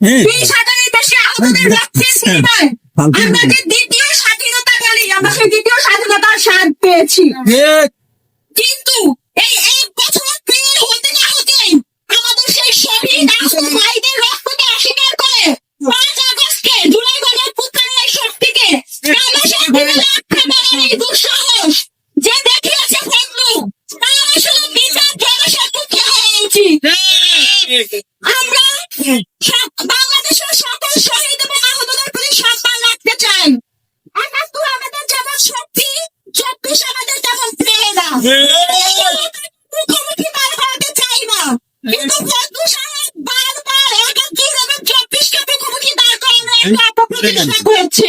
বিশ হাজারের বেশি আহতদের রক্তের বিনিময়ে আমরা দ্বিতীয় স্বাধীনতা বলি আমরা সেই দ্বিতীয় স্বাধীনতার স্বাদ পেয়েছি। কিন্তু এই এক বছর পের হতে না হতেই আমাদের সেই শহীদ আহত ভাইদের শহীদ এবং আহতদের প্রতি সম্মান রাখতে চাই একাত্তর আমাদের যেমন শক্তি চব্বিশ আমাদের তেমন প্রেরণা মুখোমুখি বার হতে চাই না কিন্তু ফজলু সাহেব বারবার একাত্তর এবং চব্বিশকে মুখোমুখি দাঁড় করার একটা অপপ্রতিষ্ঠা করছে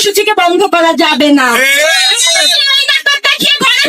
কর্মসূচিকে বন্ধ করা যাবে না। দেখিয়ে ঘরে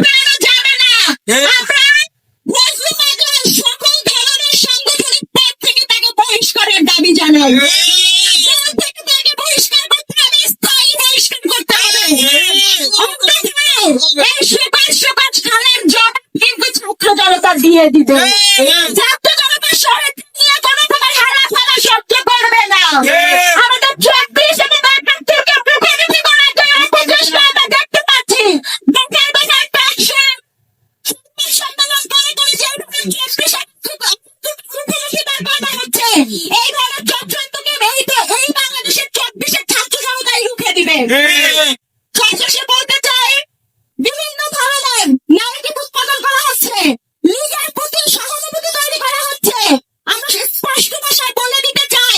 রুখে বলতে চাই বিভিন্ন ধরনের ন্যারেটিভ উৎপাদন করা হচ্ছে লিগের প্রতি সহানুভূতি তৈরি করা হচ্ছে আমরা স্পষ্ট ভাষায় বলে দিতে চাই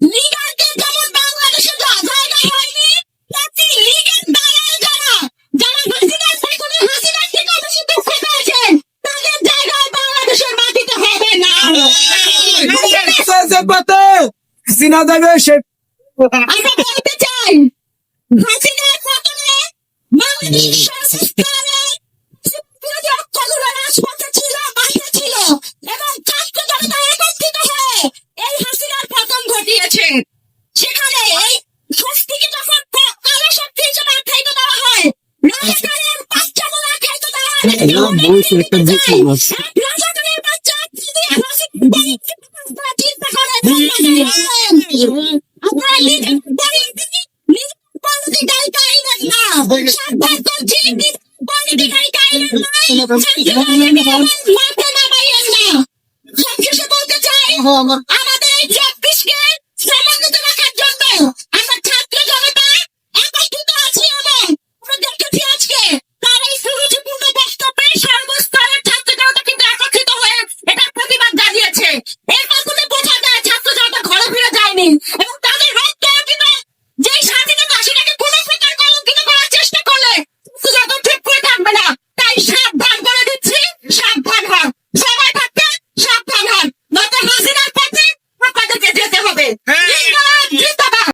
লিগারকে যেমন বাংলাদেশে জায়গা হয়নি প্রতি লিগের দালাল যারা যারা হাসিনার পেছনে হাসিনার থেকে বেশি দুঃখ পেয়েছেন তাদের জায়গায় বাংলাদেশের মাটিতে হবে না সিনা যাবে সে আমরা বলতে চাই হাসিনার পতনে বাংলাদেশের সংস্কারে বিরোধী রাজপথে ছিল মাঠে ছিল এবং ছাত্র জনতা একত্রিত হয়ে এই হাসিনার পতন ঘটিয়েছে সেখানে এই শক্তিকে যখন কালো শক্তি হিসেবে আখ্যায়িত দেওয়া হয় রাজাকারের বাচ্চা বলে আখ্যায়িত দেওয়া হয় রাজাকারের বাচ্চা চিন্তা করে আপনারা নিজের নিজের পলিটিক্যাল কাহিনী না সাবধান করছি পলিটিক্যাল কাহিনী মাঠে নামাইয়েন না সবশেষে বলতে চাই আমাদের